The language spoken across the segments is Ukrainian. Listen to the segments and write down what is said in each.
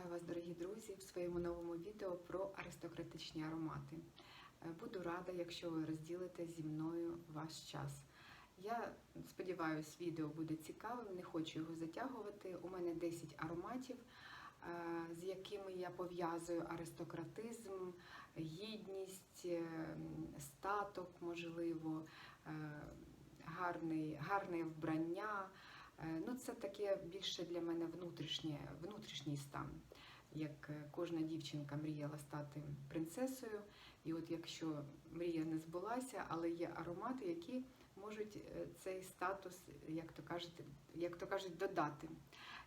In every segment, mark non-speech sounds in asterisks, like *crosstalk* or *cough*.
Вітаю вас, дорогі друзі, в своєму новому відео про аристократичні аромати. Е, Буду рада, якщо ви розділите зі мною ваш час. Я сподіваюся, відео буде цікавим, не хочу його затягувати. У мене 10 ароматів, е, з якими я пов'язую аристократизм, гідність, е, статок, можливо, гарне вбрання. Е, Ну, це таке більше для мене внутрішнє, внутрішній стан. Як е, кожна дівчинка мріяла стати принцесою, і от якщо мрія не збулася, але є аромати, які можуть е, цей статус, як то кажуть, як то кажуть, додати.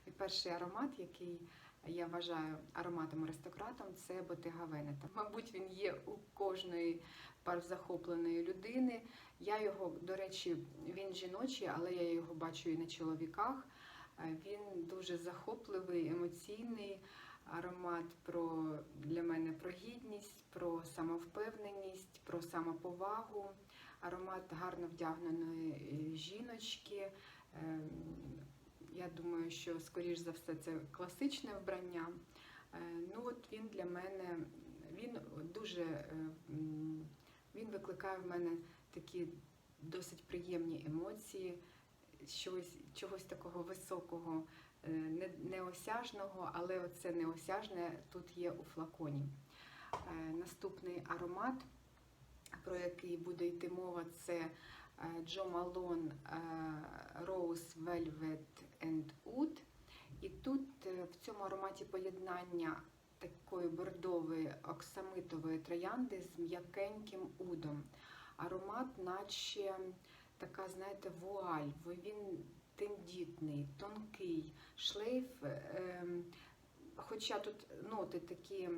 І перший аромат, який я вважаю ароматом аристократом, це Ботега Венета. Мабуть, він є у кожної парзахопленої людини. Я його, до речі, він жіночий, але я його бачу і на чоловіках. Е, Він дуже захопливий, емоційний аромат про для мене про гідність, про самовпевненість, про самоповагу. Аромат гарно вдягненої е, жіночки. Я думаю, що скоріш за все це класичне вбрання. Е, Ну от він для мене він дуже е, він викликає в мене такі досить приємні емоції, щось, чогось такого високого, е, неосяжного, але оце неосяжне тут є у флаконі. Наступний аромат, про який буде йти мова, це Джо Малон Rose Velvet and Oud. І тут е, в цьому ароматі поєднання такої бордової оксамитової троянди з м'якеньким удом. Аромат, наче така, знаєте, вуаль, він тендітний, тонкий, шлейф. ем, Хоча тут ноти такі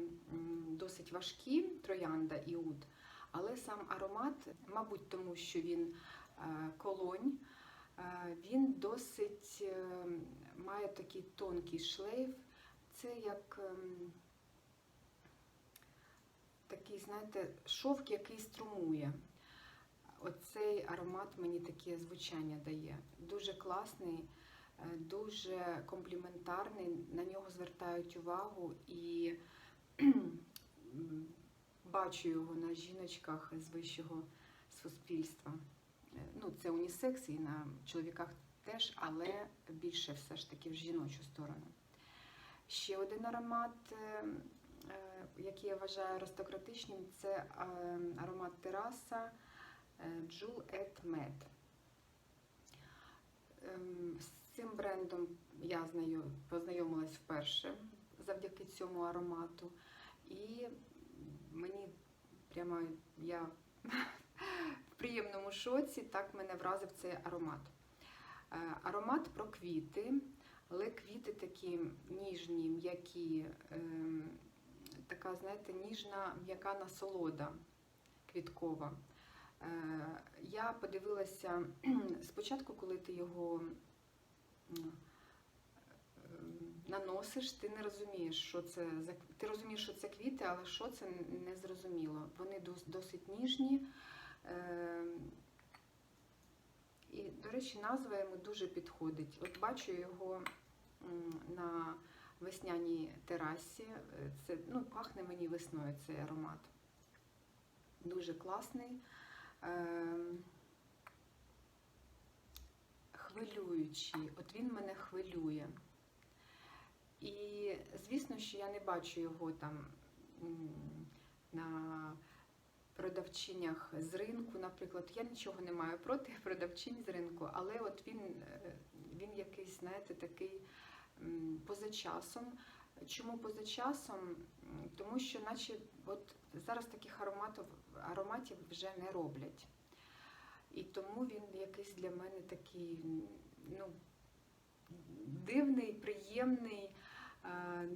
досить важкі, троянда і уд, але сам аромат, мабуть, тому що він е, колонь, він досить е, має такий тонкий шлейф. Це як ем, такий, знаєте, шовк, який струмує. Оцей аромат мені таке звучання дає. Дуже класний, е, дуже компліментарний, на нього звертають увагу і бачу його на жіночках з вищого суспільства. Ну, це унісекс і на чоловіках теж, але більше все ж таки в жіночу сторону. Ще один аромат, е, е, який я вважаю аристократичним, це е, аромат тераса Jewel et Med. З цим брендом я познайомилась вперше завдяки цьому аромату. І мені прямо я в приємному шоці, так мене вразив цей аромат. Е, Аромат про квіти, але квіти такі ніжні, м'які, ем, така, знаєте, ніжна, м'яка насолода квіткова. Е, Я подивилася *clears throat* спочатку, коли ти його е, наносиш, ти не розумієш, що це за ти розумієш, що це квіти, але що це не зрозуміло. Вони досить ніжні. Е, І, до речі, назва йому дуже підходить. От бачу його на весняній терасі. Е, Це ну, пахне мені весною цей аромат. Дуже класний. Ем, Хвилюючий. От він мене хвилює. І звісно, що я не бачу його там на продавчинях з ринку, наприклад. Я нічого не маю проти *laughs* продавчинь з ринку, але от він, е, він якийсь, знаєте, такий поза часом. Чому поза часом? Тому що, наче, от зараз таких ароматів, ароматів вже не роблять. І тому він якийсь для мене такий, ну, дивний, приємний, е,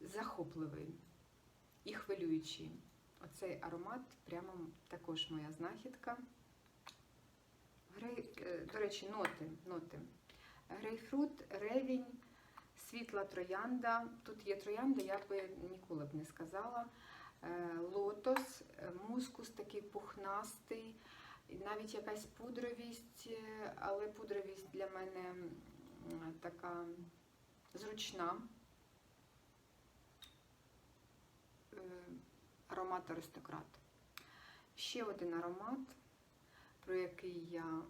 захопливий і хвилюючий. Оцей аромат прямо також моя знахідка. Грей, е, До речі, ноти. ноти. Грейпфрут, ревінь, світла троянда. Тут є троянда, я би ніколи б не сказала. Е, лотос, е, мускус такий пухнастий, навіть якась пудровість, але пудровість для мене така зручна аромат аристократ. Ще один аромат, про який я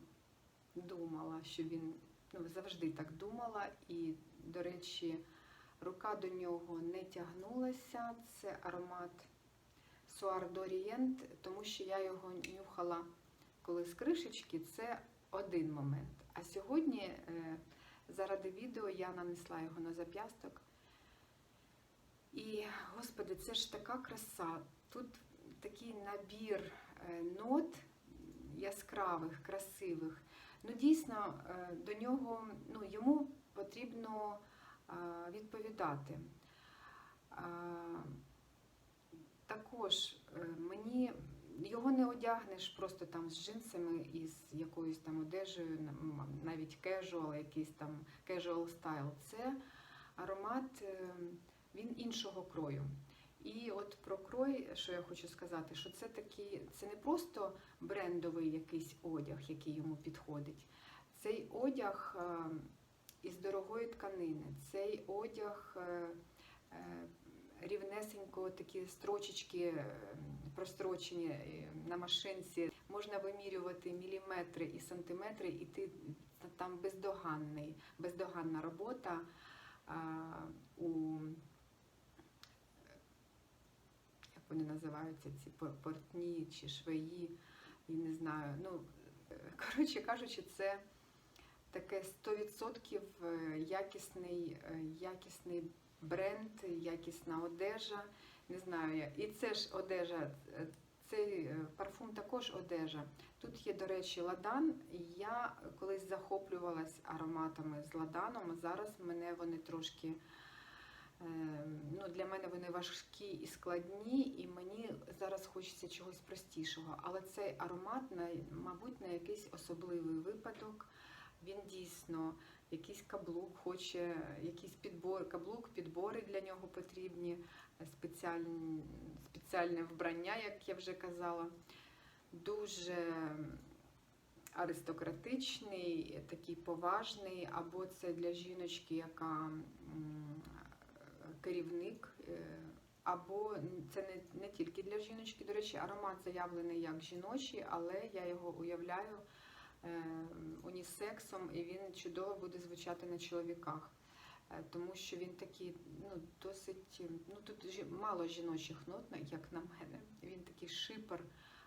думала, що він ну, завжди так думала, і, до речі, рука до нього не тягнулася. Це аромат Суар Дорієнт, тому що я його нюхала коли з кришечки, це один момент. А сьогодні, е, заради відео, я нанесла його на зап'ясток. І, господи, це ж така краса. Тут такий набір е, нот яскравих, красивих. Ну, дійсно, е, до нього ну, йому потрібно е, відповідати. Також мені його не одягнеш просто там з джинсами і з якоюсь там одежею, навіть casual, якийсь там casual style. Це аромат, він іншого крою. І от про крой, що я хочу сказати, що це такий, це не просто брендовий якийсь одяг, який йому підходить. Цей одяг е, із дорогої тканини, цей одяг е, е, рівнесенько, такі строчечки прострочені на машинці. Можна вимірювати міліметри і сантиметри, і ти там бездоганний, бездоганна робота у як вони називаються, ці портні чи швеї, я не знаю. Ну, е, коротше кажучи, це таке 100% е, якісний, е, якісний бренд, якісна одежа. Не знаю. І це ж одежа, цей парфум також одежа. Тут є, до речі, ладан. Я колись захоплювалась ароматами з ладаном. Зараз мене вони трошки. Е, Ну, для мене вони важкі і складні, і мені зараз хочеться чогось простішого. Але цей аромат, мабуть, на якийсь особливий випадок. Він дійсно якийсь каблук хоче, якийсь підбор, каблук, підбори для нього потрібні, спеціальні, спеціальне вбрання, як я вже казала. Дуже аристократичний, такий поважний, або це для жіночки, яка керівник, е, або це не, не тільки для жіночки. До речі, аромат заявлений як жіночий, але я його уявляю е, унісексом, і він чудово буде звучати на чоловіках. Е, Тому що він такий, ну, досить, ну тут мало жіночих нот, як на мене. Він такий шипер,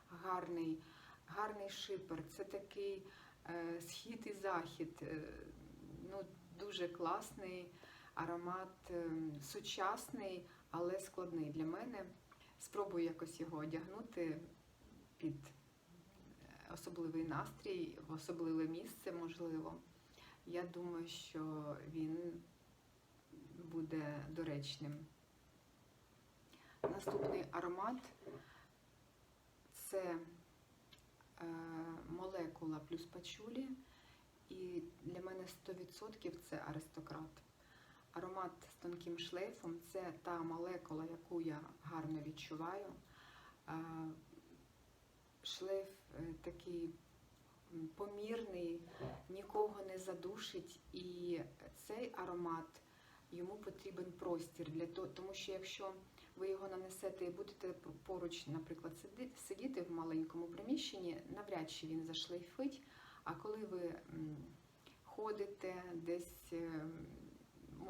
гарний, гарний шипер. Це такий е, схід і захід. е, ну, дуже класний аромат, е, сучасний, але складний для мене. Спробую якось його одягнути під е, особливий настрій, в особливе місце, можливо. Я думаю, що він буде доречним. Наступний аромат це е, молекула плюс пачулі. І для мене 100% це аристократ. Аромат з тонким шлейфом це та молекула, яку я гарно відчуваю. Шлейф е, такий помірний, нікого не задушить. І цей аромат йому потрібен простір для того, тому що якщо ви його нанесете і будете поруч, наприклад, сидіти в маленькому приміщенні, навряд чи він зашлейфить. А коли ви ходите десь, е, м,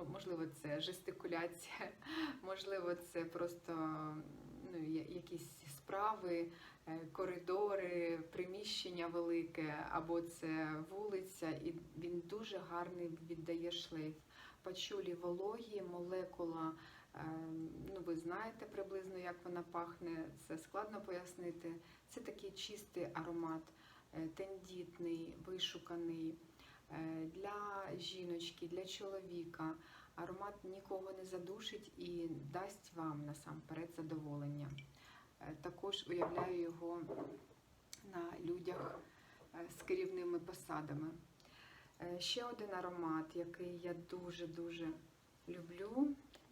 можливо, це жестикуляція, *laughs* можливо, це просто ну, якісь справи, е, коридори, приміщення велике, або це вулиця, і він дуже гарний віддає шлейф. Пачулі вологі, молекула. е, Ну, ви знаєте приблизно, як вона пахне. Це складно пояснити. Це такий чистий аромат, е, тендітний, вишуканий для жіночки, для чоловіка. Аромат нікого не задушить і дасть вам насамперед задоволення. Е, Також уявляю його на людях е, з керівними посадами. Е, Ще один аромат, який я дуже-дуже люблю,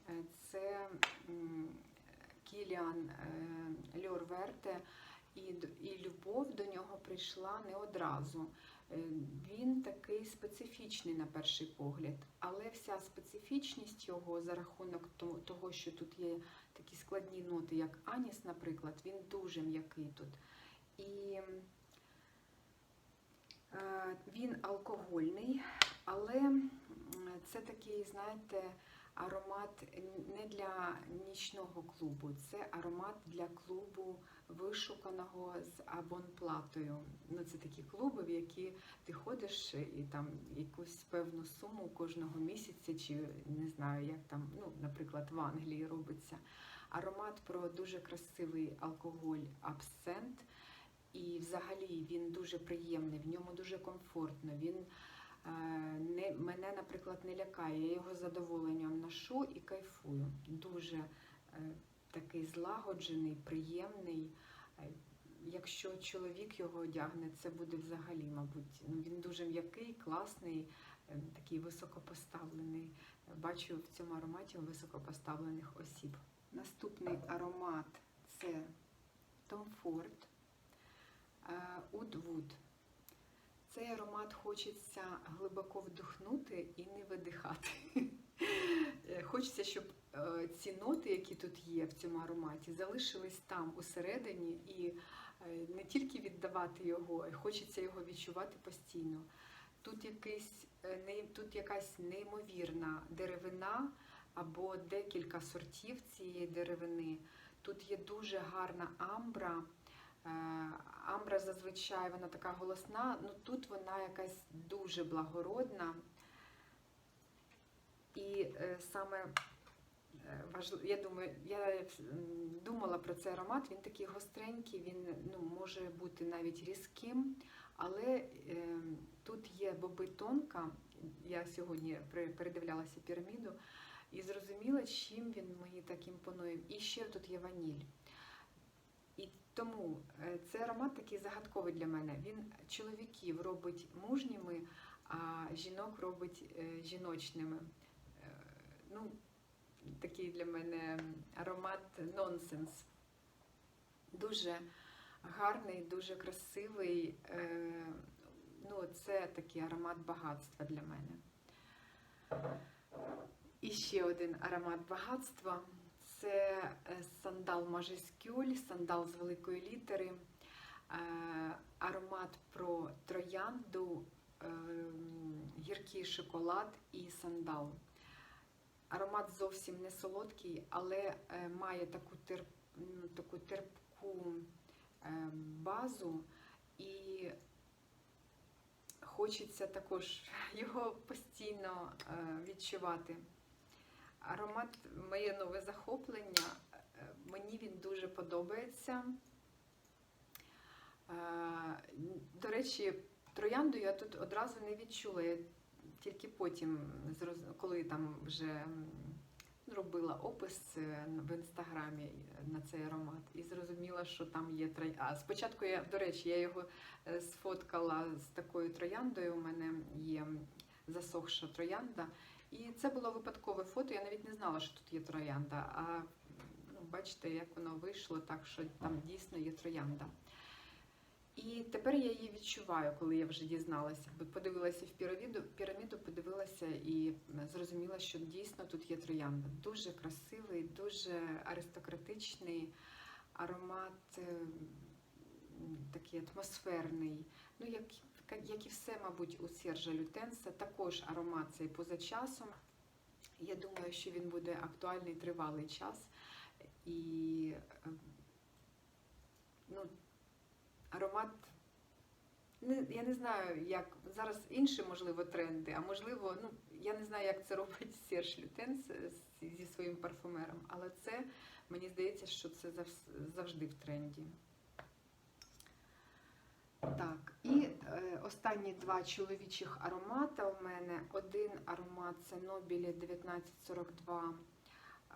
е, це Кіліан Льор Верте. І, д- і любов до нього прийшла не одразу. Е, Він такий специфічний на перший погляд, але вся специфічність його за рахунок того, що тут є такі складні ноти, як аніс, наприклад, він дуже м'який тут. І е, він алкогольний, але це такий, знаєте, аромат не для нічного клубу, це аромат для клубу вишуканого з абонплатою. Ну, це такі клуби, в які ти ходиш і там якусь певну суму кожного місяця, чи не знаю, як там, ну, наприклад, в Англії робиться. Аромат про дуже красивий алкоголь, абсент. І взагалі він дуже приємний, в ньому дуже комфортно. Він е, не, мене, наприклад, не лякає. Я його задоволенням ношу і кайфую. Дуже е, такий злагоджений, приємний. Е, Якщо чоловік його одягне, це буде взагалі, мабуть. Ну, він дуже м'який, класний, е, такий високопоставлений. Бачу в цьому ароматі високопоставлених осіб. Наступний аромат це Tom Ford Oud Wood. Цей аромат хочеться глибоко вдихнути і не видихати. Е, Хочеться, щоб е, ці ноти, які тут є в цьому ароматі, залишились там усередині і е, не тільки віддавати його, й хочеться його відчувати постійно. Тут, якийсь, е, тут якась неймовірна деревина або декілька сортів цієї деревини. Тут є дуже гарна амбра. Е, Амбра зазвичай вона така голосна, ну тут вона якась дуже благородна. І е, саме важливо, я думаю, я думала про цей аромат, він такий гостренький, він ну, може бути навіть різким, але е, тут є боби тонка. Я сьогодні передивлялася піраміду і зрозуміла, чим він мені так імпонує. І ще тут є ваніль. І тому е, цей аромат такий загадковий для мене. Він чоловіків робить мужніми, а жінок робить е, жіночними. Е, Ну, такий для мене аромат нонсенс. Дуже гарний, дуже красивий. е, Ну, це такий аромат багатства для мене. І ще один аромат багатства це е, сандал Мажескюль, сандал з великої літери, е, аромат про троянду, е, гіркий шоколад і сандал. Аромат зовсім не солодкий, але е, має таку, терп, таку терпку е, базу і хочеться також *laughs* його постійно е, відчувати. Аромат моє нове захоплення. Мені він дуже подобається. До речі, троянду я тут одразу не відчула. Тільки потім, коли там вже робила опис е, в інстаграмі на цей аромат, і зрозуміла, що там є троянда. А спочатку я, до речі, я його е, сфоткала з такою трояндою. У мене є засохша троянда. І це було випадкове фото. Я навіть не знала, що тут є троянда. А ну, бачите, як воно вийшло, так що там дійсно є троянда. І тепер я її відчуваю, коли я вже дізналася. Бо Подивилася в піраміду, піраміду, подивилася і зрозуміла, що дійсно тут є троянда. Дуже красивий, дуже аристократичний аромат, е, такий атмосферний. Ну, як, як і все, мабуть, у Сержа Лютенса, також аромат цей поза часом. Я думаю, що він буде актуальний тривалий час. І е, ну, аромат. Я не знаю, як зараз інші, можливо, тренди, а можливо, ну я не знаю, як це робить Серж Лютенс з- зі своїм парфумером, але це мені здається, що це завжди в тренді. Так, і е, останні два чоловічих аромата у мене. Один аромат це Нобілі 1942 е,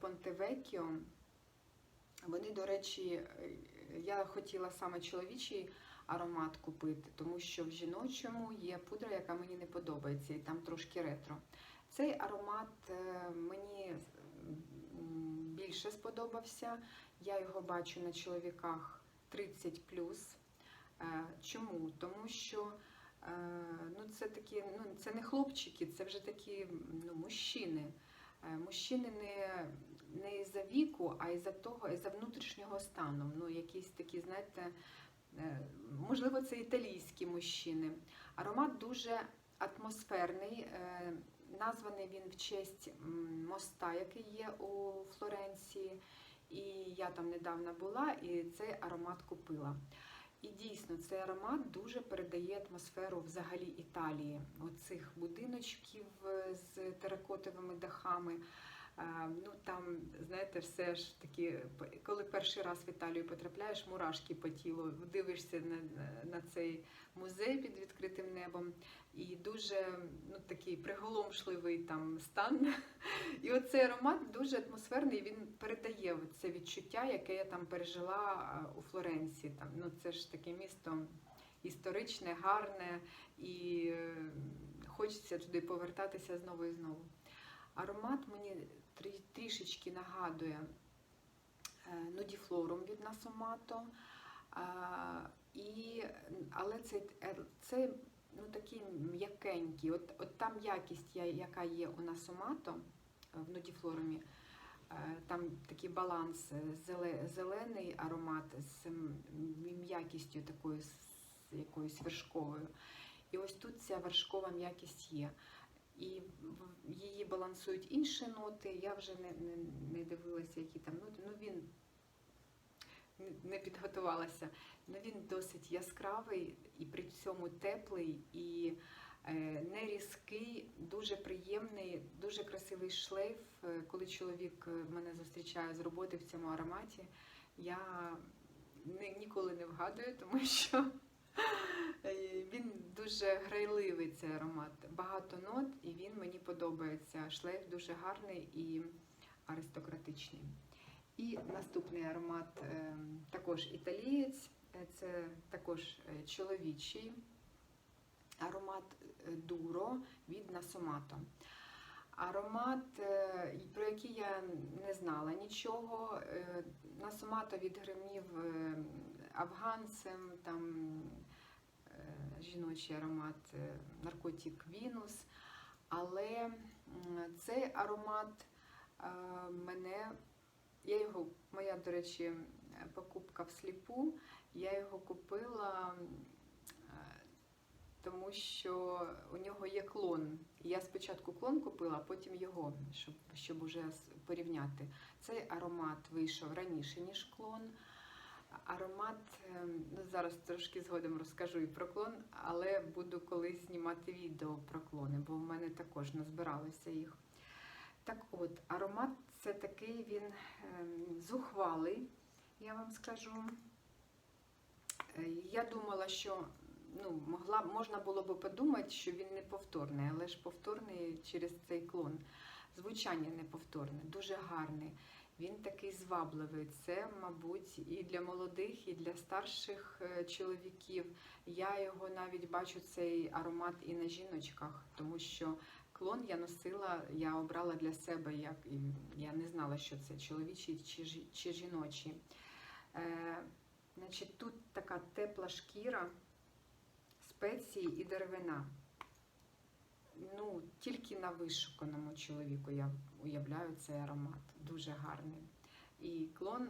Понтевекіо. Вони, до речі, я хотіла саме чоловічий аромат купити, тому що в жіночому є пудра, яка мені не подобається, і там трошки ретро. Цей аромат е, мені більше сподобався. Я його бачу на чоловіках 30 Е, Чому? Тому що е, ну, це такі, ну, це не хлопчики, це вже такі ну, мужчини. Е, Мужчини не, не із-за віку, а із-за того, із-за внутрішнього стану. Ну, якісь такі, знаєте, е, можливо, це італійські мужчини. Аромат дуже атмосферний. е, Названий він в честь моста, який є у Флоренції. І я там недавно була, і цей аромат купила. І дійсно, цей аромат дуже передає атмосферу взагалі Італії. Оцих будиночків е, з теракотовими дахами. Ну там, знаєте, все ж таки, коли перший раз в Італію потрапляєш, мурашки по тілу, дивишся на, на цей музей під відкритим небом, і дуже ну, такий приголомшливий там стан. І оцей аромат дуже атмосферний, він передає це відчуття, яке я там пережила у Флоренції. Там, ну, це ж таке місто історичне, гарне, і е, хочеться туди повертатися знову і знову. Аромат мені трішечки нагадує е, нудіфлорум від Насомато. І, але це, це ну, такий м'якенький. От, от там якість, яка є у Насомато е, в нудіфлорумі, е, там такий баланс зелений аромат з м'якістю такою з якоюсь вершковою. І ось тут ця вершкова м'якість є. І її балансують інші ноти. Я вже не, не, не дивилася, які там ноти. Ну він не- підготувалася. Ну він досить яскравий і при цьому теплий і е, не різкий, дуже приємний, дуже красивий шлейф. Е, Коли чоловік е, мене зустрічає з роботи в цьому ароматі, я ні- ніколи не вгадую, тому що *laughs* він дуже грайливий цей аромат. Багато нот, і він мені подобається. Шлейф дуже гарний і аристократичний. І наступний аромат е, також італієць, Е, це також е, чоловічий аромат Дуро від Насомато. Аромат, про який я не знала нічого. Насомато відгримів афганцем, там е, жіночий аромат е, наркотик Вінус. Але цей аромат е, мене, я його, моя, до речі, покупка всліпу, я його купила, тому що у нього є клон. Я спочатку клон купила, а потім його, щоб, щоб уже порівняти. Цей аромат вийшов раніше, ніж клон. Аромат, е, ну зараз трошки згодом розкажу і про клон, але буду колись знімати відео про клони, бо в мене також назбиралося їх. Так от, аромат це такий він ем, зухвалий, я вам скажу. Е, Я думала, що ну, могла, можна було би подумати, що він неповторний, але ж повторний через цей клон. Звучання неповторне, дуже гарне. Він такий звабливий. Це, мабуть, і для молодих, і для старших е, чоловіків. Я його навіть бачу цей аромат і на жіночках, тому що клон я носила, я обрала для себе, як я не знала, що це чоловічий чи, чи жіночий. Е, значить, тут така тепла шкіра, спеції і деревина. Тільки на вишуканому чоловіку я уявляю цей аромат. Дуже гарний. І клон,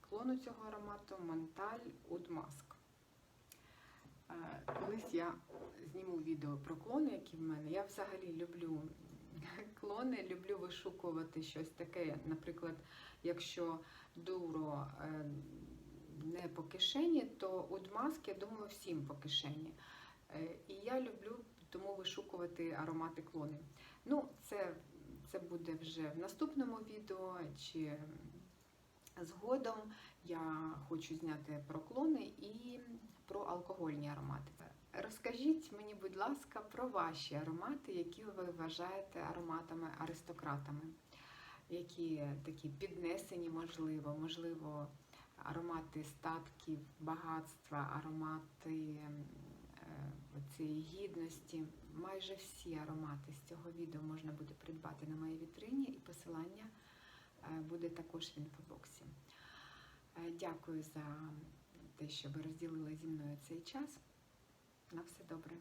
клону цього аромату Монталь Mask. Е, Колись я зніму відео про клони, які в мене. Я взагалі люблю *laughs* клони, люблю вишукувати щось таке. Наприклад, якщо дуро е, не по кишені, то Mask, я думаю, всім по кишені. Е, І я люблю тому вишукувати аромати клони. Ну, це, це буде вже в наступному відео чи згодом. Я хочу зняти про клони і про алкогольні аромати. Розкажіть мені, будь ласка, про ваші аромати, які ви вважаєте ароматами аристократами, які такі піднесені, можливо, можливо, аромати статків, багатства, аромати цієї гідності. Майже всі аромати з цього відео можна буде придбати на моїй вітрині, і посилання е, буде також в інфобоксі. Е, Дякую за те, що ви розділили зі мною цей час. На все добре.